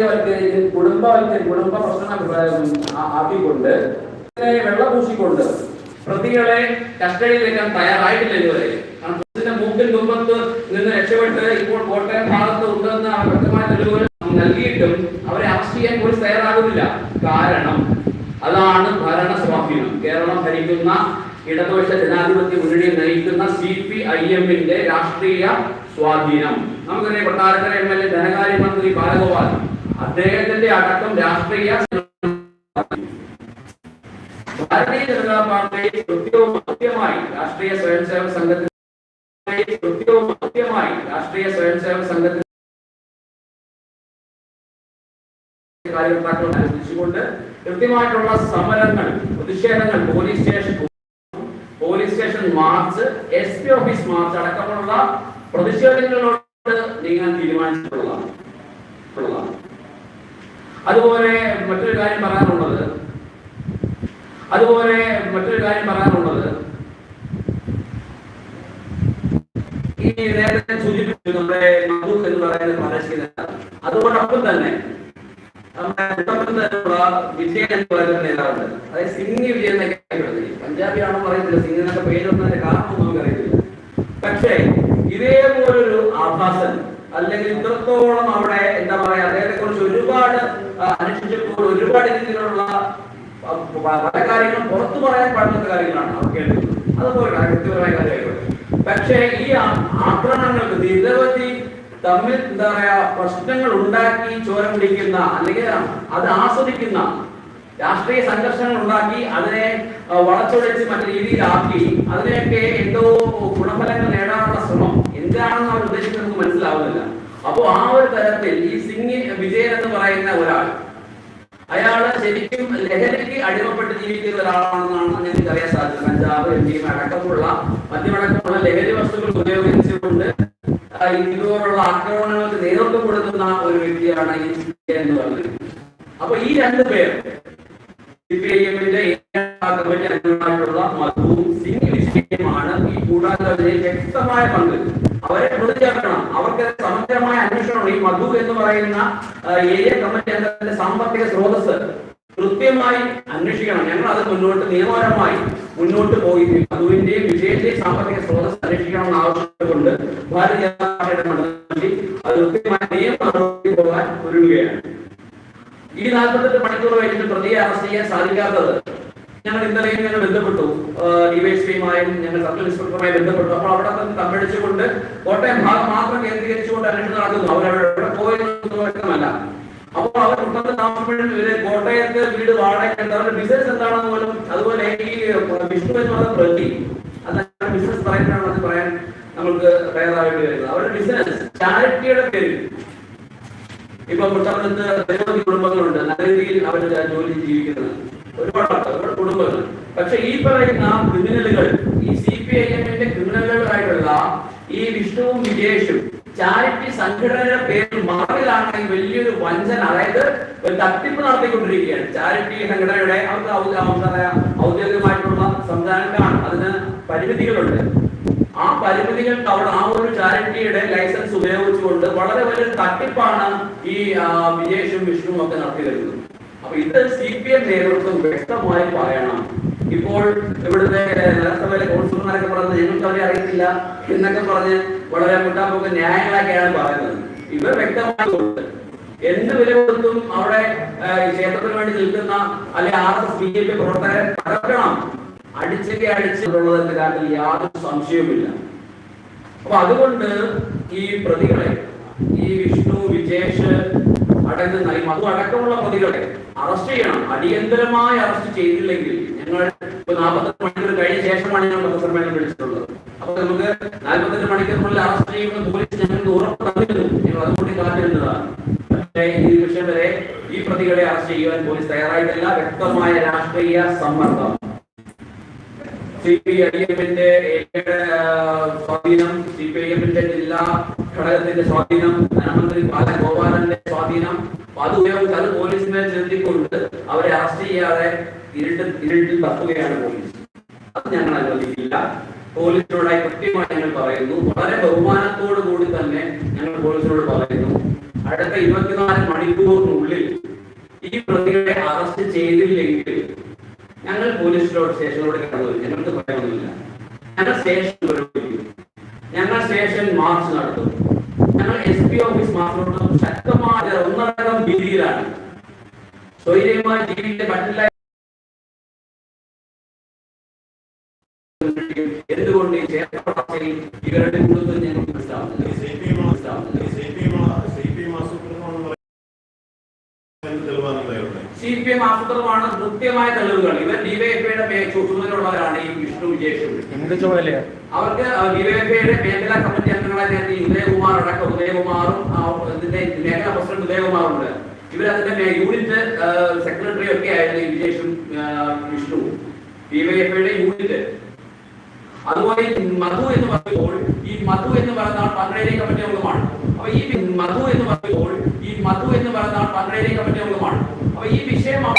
രാഷ്ട്രീയവൽക്കരിച്ച് കുടുംബവൽക്കരി കുടുംബ പ്രശ്നങ്ങൾ ആക്കിക്കൊണ്ട് വെള്ളപൂശിക്കൊണ്ട് പ്രതികളെ കസ്റ്റഡിയിൽ വെക്കാൻ തയ്യാറായിട്ടില്ല ഇതുവരെ. മൂക്കിൽ തുമ്പത്ത് നിന്ന് രക്ഷപ്പെട്ട് ഇപ്പോൾ കോട്ടയം ഭാഗത്ത് ഉണ്ടെന്ന് വ്യക്തമായ തെളിവുകൾ നൽകിയിട്ടും അവരെ അറസ്റ്റ് ചെയ്യാൻ പോലീസ് തയ്യാറാകുന്നില്ല. കാരണം അതാണ് ഭരണ സ്വാധീനം കേരളം ഭരിക്കുന്ന ഇടതുപക്ഷ ജനാധിപത്യ മുന്നണി നയിക്കുന്ന സി പി ഐ എമ്മിന്റെ രാഷ്ട്രീയ സ്വാധീനം. നമുക്കറിയാം കൊട്ടാരക്കര എം എൽ എ ധനകാര്യമന്ത്രി ബാലഗോപാൽ അദ്ദേഹത്തിന്റെ അടക്കം രാഷ്ട്രീയ ഭാരതീയ ജനതാ പാർട്ടി കൃത്യമായി രാഷ്ട്രീയ സ്വയം സേവക സംഘത്തിന് കൃത്യവും കൃത്യമായി രാഷ്ട്രീയ സ്വയം സേവക സംഘത്തിന് കാര്യകർത്താക്കൾ അനുസരിച്ചുകൊണ്ട് കൃത്യമായിട്ടുള്ള സമരങ്ങൾ പ്രതിഷേധങ്ങൾ police station police station march S P office march അടക്കമുള്ള പ്രതിഷേധങ്ങളോട് നീങ്ങാൻ തീരുമാനിച്ചിട്ടുള്ളതാണ്. അതുപോലെ മറ്റൊരു കാര്യം പറയാനുള്ളത്. അതുപോലെ മറ്റൊരു കാര്യം പറയാനുള്ളത്. ഈ നേരത്തെ സൂചിപ്പിച്ചു നമ്മുടെ മധു എന്ന് പറയുന്ന പ്രാദേശിക അതോടൊപ്പം തന്നെ നമ്മുടെ വിജയൻ എന്ന് പറയുന്ന നേതാവുണ്ട്. അതായത് സിംഗി വിജയൻ എന്നൊക്കെ പഞ്ചാബി ആണെന്ന് പറയുന്നില്ല സിംഗ് എന്നൊക്കെ പേരൊന്നും അതിന്റെ കാരണം നമുക്ക് അറിയത്തില്ല പക്ഷേ ഇതേപോലൊരു ആഭാസൻ അല്ലെങ്കിൽ ഇത്രത്തോളം അവിടെ എന്താ പറയാ അദ്ദേഹത്തെ കുറിച്ച് ഒരുപാട് ആ, അന്വേഷിച്ചപ്പോൾ ഒരുപാട് രീതിയിലുള്ള പല കാര്യങ്ങളും പുറത്തു പറയാൻ പാടുന്ന കാര്യങ്ങളാണ് അവർ കേട്ടത്. അതുപോലെ വ്യക്തിപരമായ പക്ഷേ ഈ ആക്രമണങ്ങൾക്ക് നിരവധി തമ്മിൽ എന്താ പറയാ പ്രശ്നങ്ങൾ ഉണ്ടാക്കി ചോരം പിടിക്കുന്ന അല്ലെങ്കിൽ അത് ആസ്വദിക്കുന്ന രാഷ്ട്രീയ സംഘർഷങ്ങൾ ഉണ്ടാക്കി അതിനെ വളച്ചൊടിച്ച് മറ്റു രീതിയിലാക്കി അതിനെയൊക്കെ എന്തോ ഗുണഫലങ്ങൾ നേടാനുള്ള ശ്രമം. എന്താണെന്ന് അവർ ഉദ്ദേശിക്കുന്നത് മനസ്സിലാവുന്നില്ല. അപ്പോൾ ആ ഒരു തരത്തിൽ പറയുന്ന ഒരാൾ. അയാൾ ശരിക്കും ലഹരിക്ക് അടിമപ്പെട്ട് ജീവിക്കുന്ന ഒരാളാണെന്നാണ് എനിക്ക് അറിയാൻ സാധിച്ചത്. കഞ്ചാവ് എം ഡി അടക്കമുള്ള മദ്യമടക്കമുള്ള ലഹരി വസ്തുക്കൾ ഉപയോഗിച്ചുകൊണ്ട് ഇതുപോലുള്ള ആക്രമണങ്ങൾക്ക് നേതൃത്വം കൊടുക്കുന്ന ഒരു വ്യക്തിയാണ് ഈ എന്ന് പറഞ്ഞത് അപ്പൊ ഈ രണ്ടു പേർ സി പി ഐ എമ്മിന്റെ കമ്മിറ്റി അംഗങ്ങളായിട്ടുള്ള മധു സിംഗ് വിജയമാണ് ഈ കൂടാതെ വ്യക്തമായ പങ്ക്. അവരെ പ്രതിചേർക്കണം അവർക്ക് സമഗ്രമായ അന്വേഷണം ഈ മധു എന്ന് പറയുന്ന ഏരിയ കമ്മിറ്റി സാമ്പത്തിക സ്രോതസ് കൃത്യമായി അന്വേഷിക്കണം. ഞങ്ങൾ അത് മുന്നോട്ട് നിയമപരമായി മുന്നോട്ട് പോയി. മധുവിന്റെയും വിജയന്റെയും സാമ്പത്തിക സ്രോതസ് അന്വേഷിക്കണം എന്ന് ആവശ്യപ്പെട്ടുകൊണ്ട് ഭാരതീയ ജനതാ പാർട്ടിയുടെ അത് കൃത്യമായി നിയമ പോകാൻ ഒരുങ്ങുകയാണ്. ഈ നാൽപ്പത്തെട്ട് മണിക്കൂർ കഴിഞ്ഞിട്ട് പ്രതിയെ അറസ്റ്റ് ചെയ്യാൻ സാധിക്കാത്തത് ഞങ്ങൾ ഇന്നലെയും ഞങ്ങൾ ബന്ധപ്പെട്ടു. ഡിവൈഎസ്പിയുമായും ഞങ്ങൾ സബ് ഇൻസ്പെക്ടറുമായി ബന്ധപ്പെട്ടു. അപ്പോൾ അവിടെ നിന്ന് തമ്പടിച്ചുകൊണ്ട് കോട്ടയം ഭാഗം മാത്രം കേന്ദ്രീകരിച്ചുകൊണ്ട് അന്വേഷണം നടക്കുന്നു. അവരവിടെ വ്യക്തമല്ല. അപ്പോൾ അവർ കുട്ടത്ത് ഇവർ കോട്ടയത്ത് വീട് വാടക അവരുടെ ബിസിനസ് എന്താണെന്ന് പോലും അതുപോലെ ഈ വിഷ്ണു എന്ന് പറയുന്ന പ്രതി. അതാണ് ബിസിനസ് അത് പറയാൻ നമ്മൾക്ക് തയ്യാറാവേണ്ടി വരുന്നത്. അവരുടെ ബിസിനസ് ചാരിറ്റിയുടെ പേരിൽ. ഇപ്പൊ കുട്ടപ്പനത്ത് നിരവധി കുടുംബങ്ങളുണ്ട്. നല്ല രീതിയിൽ അവർ ജോലി ജീവിക്കുന്നത്. ഒരുപാട് ഒരുപാട് കുടുംബങ്ങൾ. പക്ഷെ ഈ പറയുന്ന ക്രിമിനലുകൾ ഈ സി പി ഐ എമ്മിന്റെ ക്രിമിനലുകളായിട്ടുള്ള ഈ വിഷ്ണുവും വിജേഷും ചാരിറ്റി സംഘടനയുടെ പേരിൽ മാറിലാണ് വലിയൊരു വഞ്ചന അതായത് ഒരു തട്ടിപ്പ് നടത്തിക്കൊണ്ടിരിക്കുകയാണ്. ചാരിറ്റി സംഘടനയുടെ അവർക്ക് ഔദ്യോഗികമായിട്ടുള്ള സംവിധാനങ്ങളാണ് അതിന് പരിമിതികളുണ്ട്. ആ പരിമിതികൾ അവിടെ ആ ഒരു ചാരിറ്റിയുടെ ലൈസൻസ് ഉപയോഗിച്ചുകൊണ്ട് വളരെ വലിയ തട്ടിപ്പാണ് ഈ വിജേഷും വിഷ്ണുവും ഒക്കെ നടത്തി വരുന്നത് അപ്പൊ ഇത് സി പി എം നേതൃത്വം വ്യക്തമായി പറയണം. ഇപ്പോൾ ഇവിടുത്തെ നഗരസഭയിലെ കൗൺസിലർമാരൊക്കെ പറയുന്നത് ഞങ്ങൾക്ക് അവരെ അറിയത്തില്ല എന്നൊക്കെ പറഞ്ഞ് വളരെ മുട്ടാമ്പോക്ക് ന്യായങ്ങളൊക്കെയാണ് പറയുന്നത്. ഇവർ വ്യക്തമായി എന്ത് വില കൊടുത്തും അവിടെ ക്ഷേത്രത്തിന് വേണ്ടി നിൽക്കുന്ന അല്ലെ R S B J P പ്രവർത്തകരെ തകർക്കണം. അടിച്ചൊക്കെ അടിച്ചിട്ടുള്ളതെന്ന കാര്യത്തിൽ യാതൊരു സംശയവുമില്ല. അപ്പൊ അതുകൊണ്ട് ഈ പ്രതികളെ ഈ വിഷ്ണു വിജേഷ് അടങ്ങുന്ന ഈ അതും അടക്കമുള്ള പ്രതികളെ അറസ്റ്റ് ചെയ്യണം. അടിയന്തരമായി അറസ്റ്റ് ചെയ്തില്ലെങ്കിൽ ഞങ്ങൾ ഇപ്പൊ നാൽപ്പത്തെട്ട് മണിക്കൂർ കഴിഞ്ഞ ശേഷമാണ് ഞങ്ങൾ പത്രസമ്മേളനം വിളിച്ചിട്ടുള്ളത്. അപ്പൊ നമുക്ക് നാൽപ്പത്തെട്ട് മണിക്കൂറിനുള്ളിൽ അറസ്റ്റ് ചെയ്യുന്ന പോലീസ് ഞങ്ങൾക്ക് ഉറപ്പ് തന്നിരുന്നു. ഞങ്ങൾ അതുകൂടി കാത്തിരുന്നതാണ്. പക്ഷേ ഈ വിഷയം വരെ ഈ പ്രതികളെ അറസ്റ്റ് ചെയ്യുവാൻ പോലീസ് തയ്യാറായിട്ടില്ല. വ്യക്തമായ രാഷ്ട്രീയ സമ്മർദ്ദം. സി പി ഐ എമ്മിന്റെ സ്വാധീനം സി പി ഐ എമ്മിന്റെ ജില്ലാ ഘടകത്തിന്റെ സ്വാധീനം ധനമന്ത്രി ബാലഗോപാലന്റെ സ്വാധീനം അത് ഉപയോഗിച്ച് അത് പോലീസിനെ ചെലുത്തിക്കൊണ്ട് അവരെ അറസ്റ്റ് ചെയ്യാതെ ഇരുട്ട് ഇരുട്ടിൽ തപ്പുകയാണ് പോലീസ്. അത് ഞങ്ങൾ അനുവദിക്കില്ല. പോലീസിനോടായി കൃത്യമായി ഞങ്ങൾ പറയുന്നു. വളരെ ബഹുമാനത്തോടു കൂടി തന്നെ ഞങ്ങൾ പോലീസിനോട് പറയുന്നു. അടുത്ത ഇരുപത്തിനാല് മണിക്കൂറിനുള്ളിൽ ഞങ്ങൾക്ക് പറയാനൊന്നുമില്ല ഞങ്ങൾ സ്റ്റേഷൻ വരും ഞങ്ങൾ സ്റ്റേഷൻ മാർച്ച് നടത്തും. ഞങ്ങൾ എസ് പി ഓഫീസ് മാർച്ച് ശക്തമായ ഒന്നടങ്കം ഭീതിയിലാണ്. സ്വൈര്യമായി ജീവിക്കാൻ പറ്റില്ല എന്തുകൊണ്ട് ഈ ചേർത്തപ്പടയിൽ ഇവരുടെ കുടുംബത്തിൽ ഞങ്ങൾക്ക് മനസ്സിലാവുന്നില്ല. സി പി എം ആസൂത്രണമാണ് കൃത്യമായ തെളിവുകൾ. ഇവർ ഡിവൈഎഫ്ഐയുടെ ചുമതലയുള്ളവരാണ് ഈ വിഷ്ണു ചുമതലയാ? അവർക്ക് ഡിവൈഎഫ്ഐയുടെ മേഖലാ കമ്മിറ്റി അംഗങ്ങളായ നേരത്തെ ഉദയകുമാർ അടക്കം ഉദയകുമാറും ഇതിന്റെ മേഖലാ പ്രസിഡന്റ് ഉദയകുമാറുണ്ട്. ഇവരതിന്റെ യൂണിറ്റ് സെക്രട്ടറി ഒക്കെ ആയിരുന്നു ഈ വിജേഷും വിഷ്ണു. ഡിവൈഎഫ്ഐയുടെ യൂണിറ്റ്. അതുപോലെ മധു എന്ന് പറയുമ്പോൾ ഈ മധു എന്ന് പറയുന്ന പന്ത്രേരി കമ്മിറ്റി അംഗമാണ് അപ്പൊ ഈ മധു എന്ന് പറയുമ്പോൾ ഈ മധു എന്ന് പറയുന്ന പന്ത്രേരി കമ്മിറ്റി അംഗമാണ് 我一米七吗